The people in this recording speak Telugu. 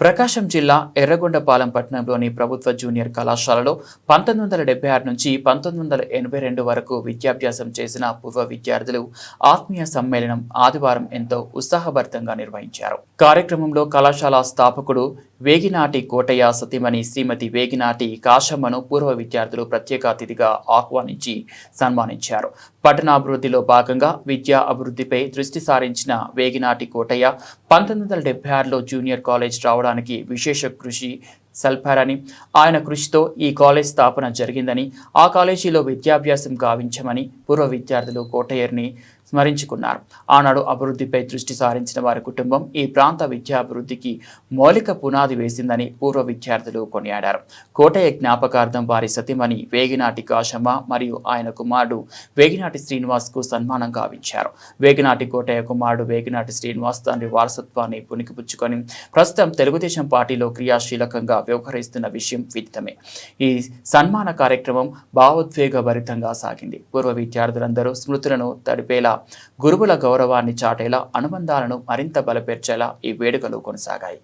ప్రకాశం జిల్లా ఎర్రగొండపాలెం పట్టణంలోని ప్రభుత్వ జూనియర్ కళాశాలలో పంతొమ్మిది వందల డెబ్బై ఆరు నుంచి పంతొమ్మిది వందల ఎనభై రెండు వరకు విద్యాభ్యాసం చేసిన పూర్వ విద్యార్థులు ఆత్మీయ సమ్మేళనం ఆదివారం ఎంతో ఉత్సాహభరితంగా నిర్వహించారు. కార్యక్రమంలో కళాశాల స్థాపకుడు వేగినాటి కోటయ్య సతీమణి శ్రీమతి వేగినాటి కాశమ్మను పూర్వ విద్యార్థులు ప్రత్యేక అతిథిగా ఆహ్వానించి సన్మానించారు. పట్టణాభివృద్ధిలో భాగంగా విద్యా అభివృద్ధిపై దృష్టి సారించిన వేగినాటి కోటయ్య పంతొమ్మిది వందల డెబ్బై ఆరులో జూనియర్ కాలేజ్ రావడానికి విశేష కృషి సల్పారని ఆయన కృషితో ఈ కాలేజ్ స్థాపన జరిగిందని ఆ కాలేజీలో విద్యాభ్యాసం గావించమని పూర్వ విద్యార్థులు కోటయ్యర్ని స్మరించుకున్నారు. ఆనాడు అభివృద్ధిపై దృష్టి సారించిన వారి కుటుంబం ఈ ప్రాంత విద్యాభివృద్ధికి మౌలిక పునాది వేసిందని పూర్వ విద్యార్థులు కొనియాడారు. కోటయ్య జ్ఞాపకార్థం వారి సతిమణి వేగినాటి కాశమ్మ మరియు ఆయన కుమారుడు వేగినాటి శ్రీనివాస్కు సన్మానం గావించారు. వేగినాటి కోటయ్య కుమారుడు వేగినాటి శ్రీనివాస్ తండ్రి వారసత్వాన్ని పుణికిపుచ్చుకొని ప్రస్తుతం తెలుగుదేశం పార్టీలో క్రియాశీలకంగా వ్యవహరిస్తున్న విషయం విదితమే ఈ సన్మాన కార్యక్రమం భావోద్వేగభరితంగా సాగింది. పూర్వ విద్యార్థులందరూ స్మృతులను తడిపేలా గురువుల గౌరవాన్ని చాటేలా అనుబంధాలను మరింత బలపేర్చేలా ఈ వేడుకలు కొనసాగాయి.